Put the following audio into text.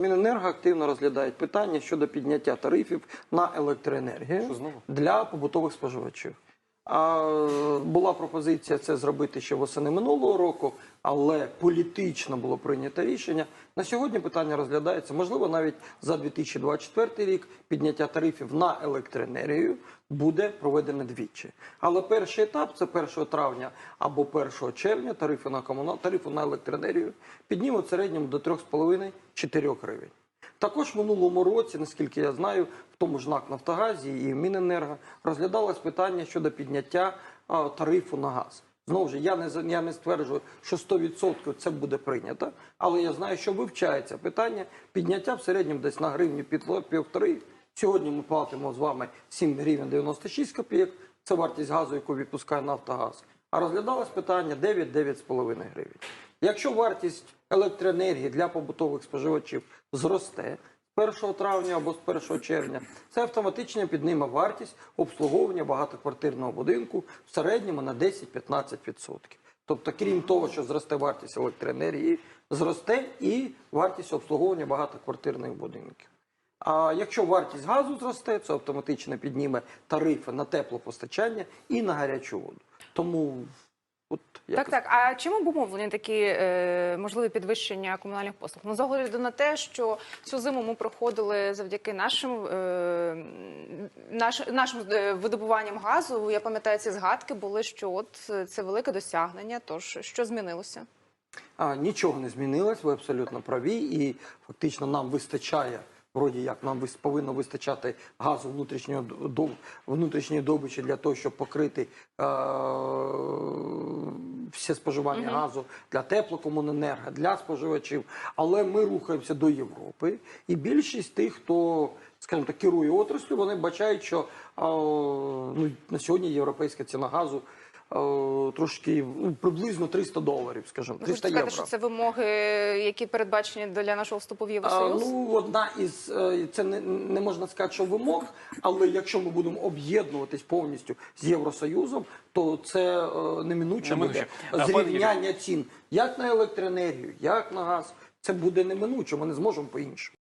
Міненерго активно розглядають питання щодо підняття тарифів на електроенергію для побутових споживачів. Була пропозиція це зробити ще восени минулого року, але політично було прийнято рішення. На сьогодні питання розглядається. Можливо, навіть за 2024 рік підняття тарифів на електроенергію буде проведене двічі. Але перший етап це 1 травня або 1 червня тарифи на комунал, тарифи на електроенергію піднімуть середньому до 3,5-4 гривень. Також в минулому році, наскільки я знаю, в тому ж НАК Нафтогазі і Міненерго розглядалось питання щодо підняття тарифу на газ. Знову ж я не я не стверджую, що 100% це буде прийнято, але я знаю, що вивчається питання підняття в середньому десь на гривню півтори. Сьогодні ми платимо з вами 7 гривень 96 копійок. Це вартість газу, яку відпускає Нафтогаз. А розглядалось питання 9-9,5 гривень. Якщо вартість електроенергії для побутових споживачів зросте з 1 травня або з 1 червня, це автоматично підніме вартість обслуговування багатоквартирного будинку в середньому на 10-15%. Тобто, крім того, що зросте вартість електроенергії, зросте і вартість обслуговування багатоквартирних будинків. А якщо вартість газу зросте, це автоматично підніме тарифи на теплопостачання і на гарячу воду. Тому от Так, якось так. А чим обумовлені такі е, можливі підвищення комунальних послуг? Ну, з огляду на те, що цю зиму ми проходили завдяки нашим, е, наш, нашим е, видобуванням газу. Я пам'ятаю, ці згадки були, що от е, це велике досягнення. Тож що змінилося? А, нічого не змінилось, ви абсолютно праві, і фактично нам вистачає. Вроді як нам повинно вистачати газу внутрішнього внутрішньої добичі для того, щоб покрити е- все споживання газу для теплокомуненерго, для споживачів. Але ми рухаємося до Європи, і більшість тих, хто скажімо так, керує отраслю, вони бачають, що е- ну, на сьогодні європейська ціна газу. Е, Трошки ну, приблизно 300 доларів, скажімо, Ви 300 хочете євро. сказати, що це вимоги, які передбачені для нашого вступу в А, Євросоюз? ну, одна із е, це не, не можна сказати, що вимог, але якщо ми будемо об'єднуватись повністю з Євросоюзом, то це е, неминуче Неминуче. буде зрівняння цін як на електроенергію, як на газ. Це буде неминуче. Ми не зможемо по іншому.